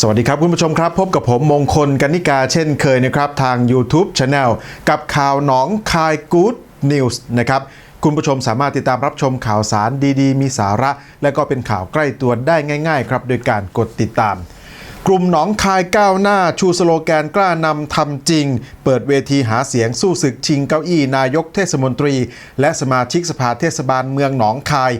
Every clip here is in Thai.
สวัสดีครับคุณผู้ชมครับ พบกับผมมงคลกันิกาเช่นเคยนะครับ ทาง YouTube Channel กับข่าวหนองคายกู๊ดนิวส์นะครับคุณผู้ชมสามารถติดตามรับชมข่าวสารดีๆ มีสาระ และก็เป็นข่าวใกล้ตัวได้ง่าย ๆ ครับ โดยการกดติดตาม กลุ่มหนองคายก้าวหน้าชูสโลแกนกล้านำทำจริง เปิดเวทีหาเสียงสู้ศึกชิงเก้าอี้นายกเทศมนตรี และสมาชิกสภาเทศบาลเมืองหนองคาย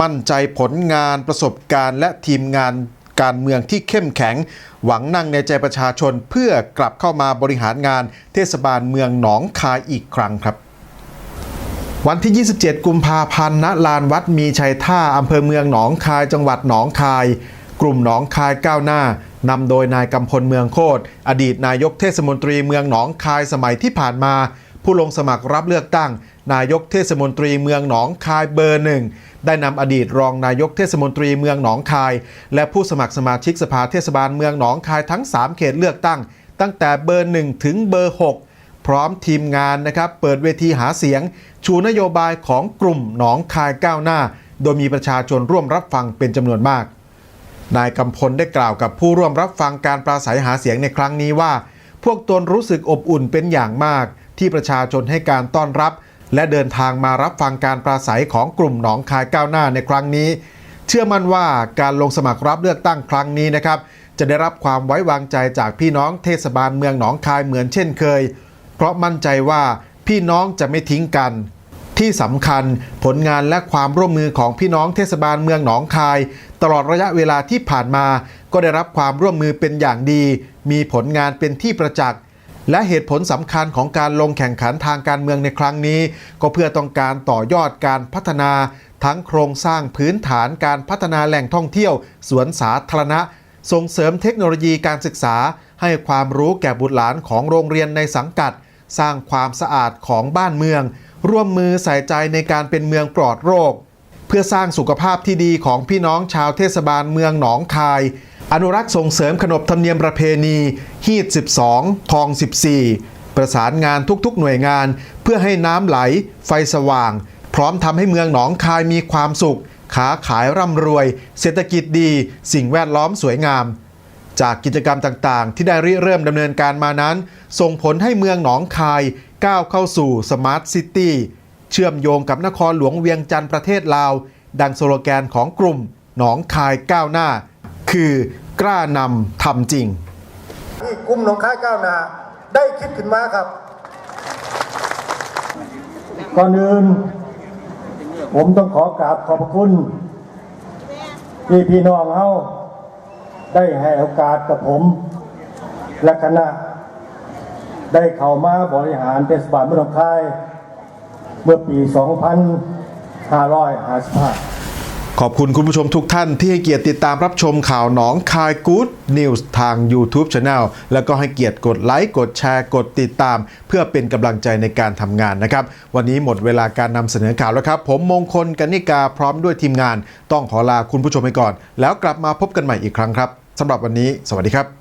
มั่นใจผลงานประสบการณ์ และทีมงาน การเมืองที่เข้มแข็ง หวังนั่งในใจประชาชนเพื่อกลับเข้ามาบริหารงานเทศบาลเมืองหนองคายอีกครั้งครับวันที่ 27 กุมภาพันธ์ณลานวัดมีชัยท่าอำเภอเมืองหนองคายจังหวัดหนองคาย กลุ่มหนองคายก้าวหน้านำโดยนายกำพลเมืองโคตรอดีตนายกเทศมนตรีเมืองหนองคายสมัยที่ผ่านมา ผู้ลงสมัครรับเลือกตั้ง นายกเทศมนตรีเมืองหนองคายเบอร์หนึ่งได้นำอดีตรองนายกเทศมนตรีเมืองหนองคาย และผู้สมัครสมาชิกสภาเทศบาลเมืองหนองคายทั้ง 3 เขตเลือกตั้ง ตั้งแต่เบอร์หนึ่งถึงเบอร์หกพร้อมทีมงานนะครับเปิดเวทีหาเสียง ชูนโยบายของกลุ่มหนองคายก้าวหน้า โดยมีประชาชนร่วมรับฟังเป็นจำนวนมากนายกำพลได้กล่าวกับผู้ร่วมรับฟังการปราศัยหาเสียงในครั้งนี้ว่า พวกตนรู้สึกอบอุ่นเป็นอย่างมาก ที่ประชาชนให้การต้อนรับ และเดินทางมารับฟังการปราศัยของกลุ่มหนองคายก้าวหน้าในครั้งนี้ เชื่อมั่นว่าการลงสมัครรับเลือกตั้งครั้งนี้นะครับ จะได้รับความไว้วางใจจากพี่น้องเทศบาลเมืองหนองคายเหมือนเช่นเคย เพราะมั่นใจว่าพี่น้องจะไม่ทิ้งกันที่สำคัญผลงานและความร่วมมือของพี่น้องเทศบาลเมืองหนองคาย ตลอดระยะเวลาที่ผ่านมา ก็ได้รับความร่วมมือเป็นอย่างดี มีผลงานเป็นที่ประจักษ์ และเหตุผลสำคัญของการลงแข่งขันทางการเมืองในครั้งนี้ ก็เพื่อต้องการต่อยอดการพัฒนา ทั้งโครงสร้างพื้นฐานการพัฒนาแหล่งท่องเที่ยว สวนสาธารณะ ส่งเสริมเทคโนโลยีการศึกษา ให้ความรู้แก่บุตรหลานของโรงเรียนในสังกัด สร้างความสะอาดของบ้านเมือง ร่วมมือใส่ใจในการเป็นเมืองปลอดโรค เพื่อสร้างสุขภาพที่ดีของพี่น้องชาวเทศบาลเมืองหนองคาย อนุรักษ์ส่งเสริมขนบธรรมเนียมประเพณี ฮีด 12ทอง 14 ประสานงานทุกๆ หน่วยงาน เพื่อให้น้ำไหล ไฟสว่าง พร้อมทำให้เมืองหนองคายมีความสุขค้าขายร่ำรวย เศรษฐกิจดี สิ่งแวดล้อมสวยงาม จากกิจกรรมต่างๆ ที่ได้ริเริ่มดำเนินการมานั้น ส่งผลให้เมืองหนองคายก้าวเข้าสู่สมาร์ทซิตี้เชื่อมโยงกับนครหลวงเวียงจันทร์ประเทศลาว ดังสโลแกนของกลุ่ม หนองคายก้าวหน้า คือกล้านำทำจริง ที่กลุ่มหนองคายก้าวหน้าได้คิดขึ้นมาครับ ก่อนอื่น ผมต้องขอกราบขอบพระคุณที่พี่น้องเฮาได้ให้โอกาสกับผมและคณะ ได้เข้ามาบริหารเทศบาลเมืองหนองคาย เมื่อปี 2555 ขอบคุณคุณผู้ชมทุกท่านที่ให้เกียรติติดตามรับชมข่าวหนองคายกู๊ดนิวส์ทาง YouTube Channel แล้วก็ให้เกียรติกดไลค์กดแชร์กดติดตาม เพื่อเป็นกำลังใจในการทำงานนะครับ วันนี้หมดเวลาการนำเสนอข่าวแล้วครับ ผมมงคลกันิกาพร้อมด้วยทีมงาน ต้องขอลาคุณผู้ชมไปก่อน แล้วกลับมาพบกันใหม่อีกครั้งครับสำหรับวันนี้ สวัสดีครับ